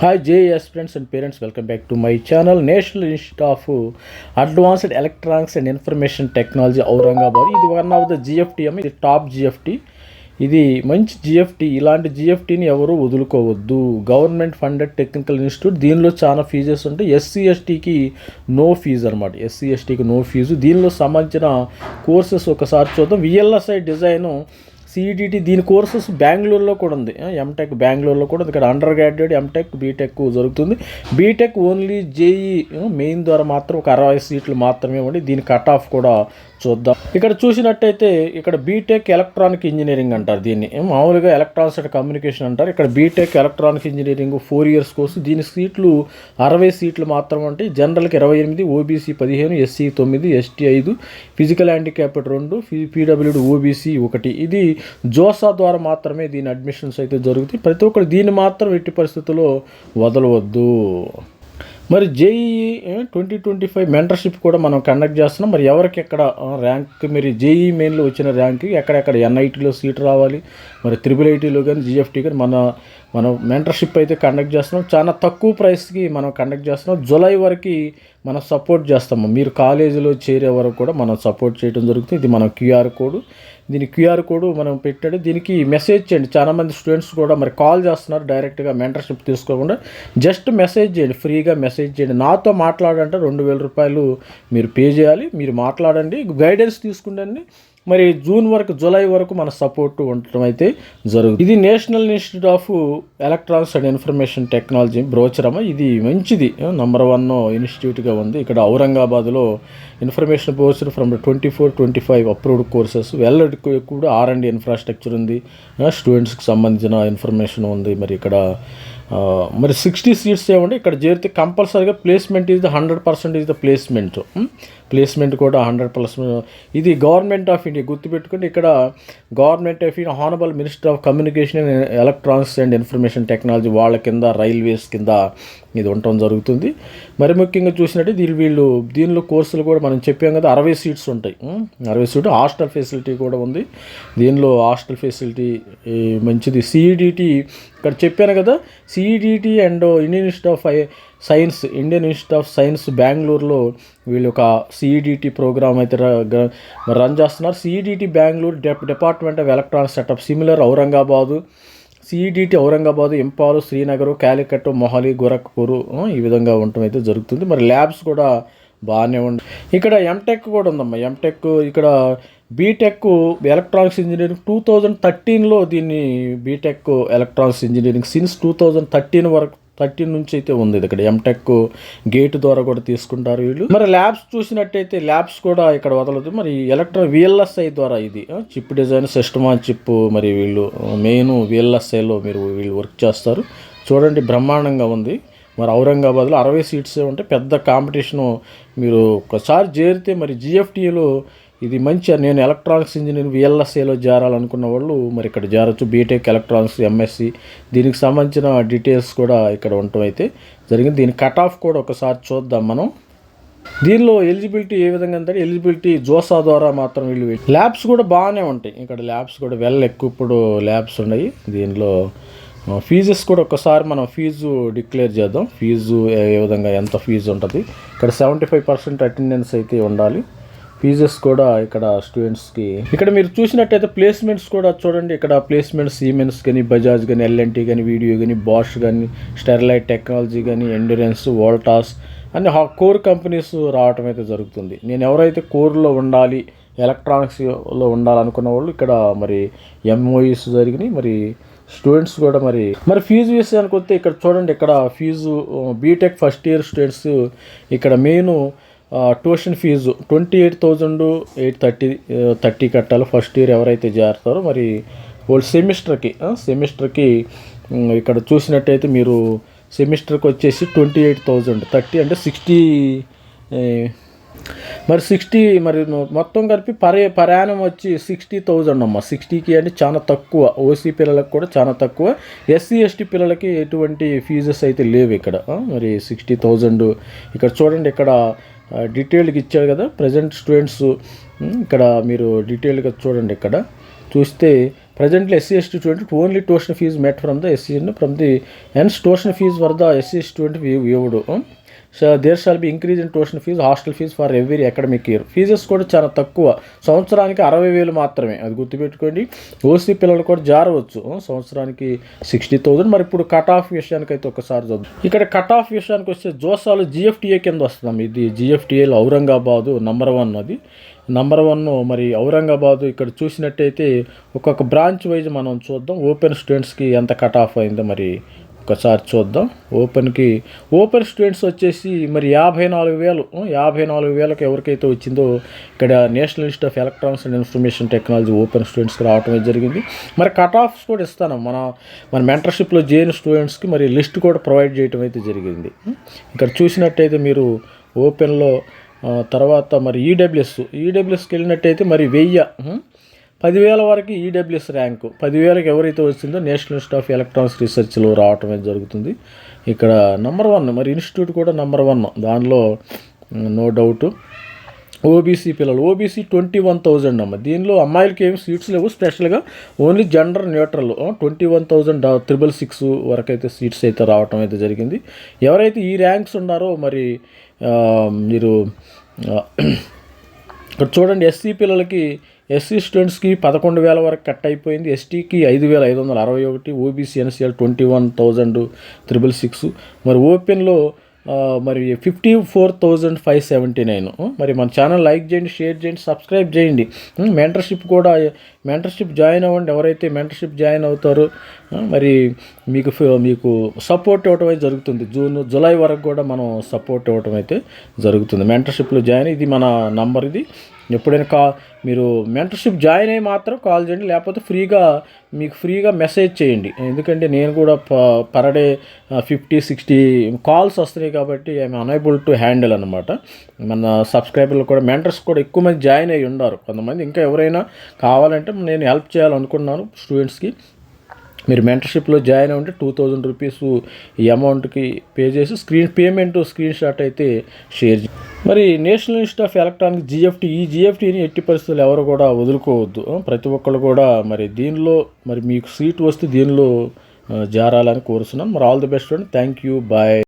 Hi JS friends and parents welcome back to my channel national institute of advanced electronics and information technology Aurangabad ఇది one of the జిఎఫ్టి అమ్మ ఇది top GFT ఇది మంచి GFT ఇలాంటి జిఎఫ్టీని ఎవరు వదులుకోవద్దు. గవర్నమెంట్ ఫండెడ్ టెక్నికల్ ఇన్స్టిట్యూట్ దీనిలో చాలా ఫీజెస్ ఉంటాయి. ఎస్సీ ఎస్టీకి నో ఫీజు అనమాట ఎస్సీ ఎస్టీకి నో ఫీజు దీనిలో సంబంధించిన కోర్సెస్ ఒకసారి చూద్దాం. విఎల్ఎస్ఐ డిజైను సిఈడిటి దీని కోర్సెస్ బెంగళూరులో కూడా ఉంది. ఎంటెక్ బెంగళూరులో కూడా ఉంది. ఇక్కడ అండర్ గ్రాడ్యుయేట్ ఎంటెక్ బీటెక్ జరుగుతుంది. బీటెక్ ఓన్లీ జేఈ మెయిన్ ద్వారా మాత్రం ఒక అరవై సీట్లు మాత్రమే ఉండి దీని కట్ ఆఫ్ కూడా చూద్దాం. ఇక్కడ చూసినట్టయితే ఇక్కడ బీటెక్ ఎలక్ట్రానిక్ ఇంజనీరింగ్ అంటారు దీన్ని. మామూలుగా ఎలక్ట్రానిక్స్ అండ్ కమ్యూనికేషన్ అంటారు. ఇక్కడ BTech electronic engineering four years course దీని సీట్లు అరవై సీట్లు మాత్రం అంటే జనరల్కి ఇరవై ఎనిమిది ఓబీసీ పదిహేను ఎస్సీ తొమ్మిది ఎస్టీ ఐదు ఫిజికల్ హ్యాండిక్యాప్డ్ రెండు పీడబ్ల్యూడి ఓబీసీ ఒకటి. ఇది జోసా ద్వారా మాత్రమే దీని అడ్మిషన్స్ అయితే జరుగుతాయి. ప్రతి ఒక్కరు దీన్ని మాత్రం ఎట్టి పరిస్థితుల్లో వదలవద్దు. మరి JEE twenty twenty five mentorship కూడా మనం కండక్ట్ చేస్తున్నాం. మరి ఎవరికి ఎక్కడ ర్యాంక్ మీరు జేఈ మెయిన్లో వచ్చిన ర్యాంక్ ఎక్కడెక్కడ ఎన్ఐటీలో సీట్ రావాలి మరి త్రిబుల్ ఐటీలో కానీ జిఎఫ్టీ కానీ మన మనం మెంటర్షిప్ అయితే కండక్ట్ చేస్తున్నాం. చాలా తక్కువ ప్రైస్కి మనం కండక్ట్ చేస్తున్నాం. జూలై వరకు మనం సపోర్ట్ చేస్తాము. మీరు కాలేజీలో చేరే వరకు కూడా మనం సపోర్ట్ చేయడం జరుగుతుంది. ఇది మన క్యూఆర్ కోడ్ దీని క్యూఆర్ కోడ్ మనం పెట్టాడు. దీనికి మెసేజ్ చేయండి. చాలామంది స్టూడెంట్స్ కూడా మరి కాల్ చేస్తున్నారు. డైరెక్ట్గా మెంటర్షిప్ తీసుకోకుండా. జస్ట్ మెసేజ్ చేయండి. ఫ్రీగా మెసేజ్ చేయండి. నాతో మాట్లాడంటే రెండు వేల రూపాయలు మీరు పే చేయాలి. మీరు మాట్లాడండి. గైడెన్స్ తీసుకుండండి. మరి జూన్ వరకు జూలై వరకు మన సపోర్ట్ ఉండటం అయితే జరుగుతుంది. ఇది national institute of electronics and information technology బ్రోచరమ ఇది మంచిది. నంబర్ వన్ ఇన్స్టిట్యూట్గా ఉంది. ఇక్కడ ఔరంగాబాద్లో information brochure from twenty four twenty five approved courses. Well కూడా ఆర్ అండ్ ఇన్ఫ్రాస్ట్రక్చర్ ఉంది. స్టూడెంట్స్కి సంబంధించిన ఇన్ఫర్మేషన్ ఉంది. మరి ఇక్కడ మరి సిక్స్టీ సీట్స్ ఏమంటే ఇక్కడ చేరితే కంపల్సరీగా placement is the hundred percent is the placement placement కూడా హండ్రెడ్ ప్లస్ ఇది గవర్నమెంట్ ఆఫ్ ఇండియా గుర్తుపెట్టుకుంటే ఇక్కడ government of India honourable minister of communication and electronics and information technology వాళ్ళ కింద రైల్వేస్ కింద ఇది ఉండటం జరుగుతుంది. మరి ముఖ్యంగా చూసినట్టు దీని వీళ్ళు దీనిలో కోర్సులు కూడా మనం చెప్పాం కదా అరవై సీట్స్ ఉంటాయి. అరవై సీటు హాస్టల్ ఫెసిలిటీ కూడా ఉంది. దీనిలో హాస్టల్ ఫెసిలిటీ మంచిది. సిఈడిటి ఇక్కడ చెప్పాను కదా CEDT and Indian institute of science Indian institute of science బెంగళూరులో వీళ్ళు ఒక సిఈడిటి ప్రోగ్రామ్ అయితే ర- గ- రన్ చేస్తున్నారు. CEDT Bengaluru dep department of electronic setup similar Aurangabad. CEDT Aurangabad Imphal Srinagar Calicut Mohali Gorakhpur ఈ విధంగా ఉండటం అయితే జరుగుతుంది. మరి ల్యాబ్స్ కూడా బాగానే ఉంది ఇక్కడ ఎంటెక్ కూడా ఉందమ్మా. ఎంటెక్ ఇక్కడ BTech electronics engineering two thousand థర్టీన్లో దీన్ని BTech electronics engineering. Since two thousand thirteen వరకు థర్టీన్ నుంచి అయితే ఉంది ఇది ఇక్కడ. ఎంటెక్ గేట్ ద్వారా కూడా తీసుకుంటారు వీళ్ళు. మరి ల్యాబ్స్ చూసినట్టయితే ల్యాబ్స్ కూడా ఇక్కడ వదలదు. మరి ఎలక్ట్రా విఎల్ఎస్ఐ ద్వారా ఇది chip design system on chip మరి వీళ్ళు మెయిన్ విఎల్ఎస్ఐలో మీరు వీళ్ళు వర్క్ చేస్తారు. చూడండి బ్రహ్మాండంగా ఉంది. మరి ఔరంగాబాద్లో అరవై సీట్సే ఉంటే పెద్ద కాంపిటీషను మీరు ఒకసారి చేరితే మరి జిఎఫ్టీలో ఇది మంచి నేను ఎలక్ట్రానిక్స్ ఇంజనీరింగ్ విఎల్ఎస్ఏలో చేరాలనుకున్న వాళ్ళు మరి ఇక్కడ చేరొచ్చు బీటెక్ ఎలక్ట్రానిక్స్ ఎంఎస్సి దీనికి సంబంధించిన డీటెయిల్స్ కూడా ఇక్కడ ఉండటం అయితే జరిగింది. దీని కట్ ఆఫ్ కూడా ఒకసారి చూద్దాం మనం. దీనిలో ఎలిజిబిలిటీ ఏ విధంగా అంటే ఎలిజిబిలిటీ జోసా ద్వారా మాత్రం వీళ్ళు ల్యాబ్స్ కూడా బాగానే ఉంటాయి. ఇక్కడ ల్యాబ్స్ కూడా వెల్ ఎక్కువ ఇప్పుడు ల్యాబ్స్ ఉన్నాయి. దీనిలో ఫీజెస్ కూడా ఒకసారి మనం ఫీజు డిక్లేర్ చేద్దాం. ఫీజు ఏ ఏ విధంగా ఎంత ఫీజు ఉంటుంది. ఇక్కడ సెవెంటీ ఫైవ్ పర్సెంట్ అటెండెన్స్ అయితే ఉండాలి. ఫీజెస్ కూడా ఇక్కడ స్టూడెంట్స్కి. ఇక్కడ మీరు చూసినట్టయితే ప్లేస్మెంట్స్ కూడా చూడండి. ఇక్కడ ప్లేస్మెంట్స్ ఈమెన్స్ కానీ బజాజ్ కానీ ఎల్ఎన్టీ కానీ వీడియో కానీ బాష్ కానీ స్టెర్లైట్ టెక్నాలజీ కానీ ఎండ్యూరెన్స్ వోల్టాస్ అన్ని కోర్ కంపెనీస్ రావటం అయితే జరుగుతుంది. నేను ఎవరైతే కోర్లో ఉండాలి ఎలక్ట్రానిక్స్లో ఉండాలనుకున్న వాళ్ళు ఇక్కడ మరి ఎంఓఈస్ జరిగినాయి. మరి స్టూడెంట్స్ కూడా మరి మరి ఫీజు విషయానికి వస్తే ఇక్కడ చూడండి ఇక్కడ fee BTech first year students ఇక్కడ main tuition fee twenty eight thousand eight thirty thirty కట్టాలి. ఫస్ట్ ఇయర్ ఎవరైతే చేరుతారో మరి వాళ్ళు సెమిస్టర్కి సెమిస్టర్కి ఇక్కడ చూసినట్టయితే మీరు సెమిస్టర్కి వచ్చేసి ట్వంటీ ఎయిట్ థౌజండ్ థర్టీ అంటే సిక్స్టీ మరి సిక్స్టీ మరి మొత్తం కలిపి పరే ప్రయాణం వచ్చి సిక్స్టీ థౌజండ్ అమ్మ. సిక్స్టీకి అంటే చాలా తక్కువ. ఓసీ పిల్లలకు కూడా చాలా తక్కువ. ఎస్సీ ఎస్టీ పిల్లలకి ఎటువంటి ఫీజెస్ అయితే లేవు ఇక్కడ. మరి సిక్స్టీ థౌజండ్ ఇక్కడ చూడండి ఇక్కడ డీటెయిల్గా ఇచ్చారు కదా ప్రజెంట్ స్టూడెంట్స్ ఇక్కడ మీరు డీటెయిల్గా చూడండి ఇక్కడ. చూస్తే presently SC ST student only tuition fee met from the SC from the ఎన్స్ tuition fee for the SC student ఇవ్వడు. So there shall be increase in tuition fee hostel fee for every academic year fees కూడా చాలా తక్కువ. సంవత్సరానికి అరవై వేలు మాత్రమే. అది గుర్తుపెట్టుకోండి. ఓసీ పిల్లలు కూడా జారవచ్చు. సంవత్సరానికి సిక్స్టీ థౌజండ్ మరి ఇప్పుడు కట్ ఆఫ్ విషయానికి అయితే ఒకసారి చూద్దాం. ఇక్కడ కట్ ఆఫ్ విషయానికి వస్తే జోసాలు జిఎఫ్టీఏ కింద వస్తున్నాం. ఇది జిఎఫ్టీఏలో ఔరంగాబాదు నంబర్ వన్ అది. నంబర్ వన్ మరి ఔరంగాబాదు ఇక్కడ చూసినట్టయితే ఒక్కొక్క బ్రాంచ్ వైజ్ మనం చూద్దాం. ఓపెన్ స్టూడెంట్స్కి ఎంత కట్ ఆఫ్ అయిందో మరి ఒకసారి చూద్దాం. ఓపెన్కి ఓపెన్ స్టూడెంట్స్ వచ్చేసి మరి యాభై నాలుగు వేలు యాభై నాలుగు వేలకు ఎవరికైతే వచ్చిందో ఇక్కడ national institute of electronics and information technology open స్టూడెంట్స్కి రావటం జరిగింది. మరి కట్ ఆఫ్స్ కూడా ఇస్తాను. మన మన మెంటర్షిప్లో చేరిన స్టూడెంట్స్కి మరి లిస్ట్ కూడా ప్రొవైడ్ చేయటం అయితే జరిగింది. ఇక్కడ చూసినట్టయితే మీరు ఓపెన్లో తర్వాత మరి ఈడబ్ల్యూఎస్ ఈడబ్ల్యూఎస్కి వెళ్ళినట్టయితే మరి వెయ్యి పదివేల వరకు ఈడబ్ల్యూఎస్ ర్యాంకు. పదివేలకు ఎవరైతే వచ్చిందో నేషనల్ ఇన్స్టిట్యూట్ ఆఫ్ ఎలక్ట్రానిక్స్ రీసెర్చ్లో రావటం జరుగుతుంది. ఇక్కడ నెంబర్ వన్ మరి ఇన్స్టిట్యూట్ కూడా నెంబర్ వన్. దానిలో నో డౌట్. ఓబీసీ పిల్లలు. ఓబీసీ ట్వంటీ వన్ థౌజండ్ అమ్మ. దీనిలో అమ్మాయిలకి ఏమి సీట్స్ లేవు. స్పెషల్గా only gender neutral. Twenty one thousand triple six వరకు అయితే సీట్స్ అయితే రావటం అయితే జరిగింది. ఎవరైతే ఈ ర్యాంక్స్ ఉన్నారో మరి మీరు ఇక్కడ చూడండి ఎస్సీ పిల్లలకి ఎస్సీ స్టూడెంట్స్కి పదకొండు వేల వరకు కట్ అయిపోయింది. ఎస్టీకి ఐదు వేల ఐదు వందల అరవై ఒకటి OBC NCL twenty one thousand triple six. మరి ఓపెన్లో మరి fifty four thousand five seventy nine. మరి మన ఛానల్ లైక్ చేయండి షేర్ చేయండి సబ్స్క్రైబ్ చేయండి. మెంటర్షిప్ కూడా మెంటర్షిప్ జాయిన్ అవ్వండి. ఎవరైతే మెంటర్షిప్ జాయిన్ అవుతారో మరి మీకు మీకు సపోర్ట్ ఇవ్వటం అయితే జరుగుతుంది. జూన్ జూలై వరకు కూడా మనం సపోర్ట్ ఇవ్వటం అయితే జరుగుతుంది. మెంటర్షిప్లో జాయిన్ ఇది మన నంబర్ ఇది. ఎప్పుడైనా కా మీరు మెంటర్షిప్ జాయిన్ అయ్యి మాత్రం కాల్ చేయండి లేకపోతే ఫ్రీగా మీకు ఫ్రీగా మెసేజ్ చేయండి. ఎందుకంటే నేను కూడా per day fifty sixty calls వస్తున్నాయి కాబట్టి ఐఎమ్ అనైబుల్ టు హ్యాండిల్ అనమాట మన సబ్స్క్రైబర్లు కూడా మెంటర్స్ కూడా ఎక్కువ మంది జాయిన్ అయ్యి ఉన్నారు కొంతమంది ఇంకా ఎవరైనా కావాలంటే నేను హెల్ప్ చేయాలనుకున్నాను స్టూడెంట్స్కి మీరు మెంటర్షిప్లో జాయిన్ అవ్వండి టూ థౌజండ్ రూపీస్ ఈ అమౌంట్కి పే చేసి స్క్రీన్ పేమెంట్ స్క్రీన్ షాట్ అయితే షేర్ చేయండి మరి national institute of electronic GFT ఈ జిఎఫ్టీని ఎట్టి పరిస్థితులు ఎవరు కూడా వదులుకోవద్దు. ప్రతి ఒక్కళ్ళు కూడా మరి దీనిలో మరి మీకు సీట్ వస్తే దీనిలో జారాలని కోరుతున్నాను మరి ఆల్ ది బెస్ట్ అండి. Thank you bye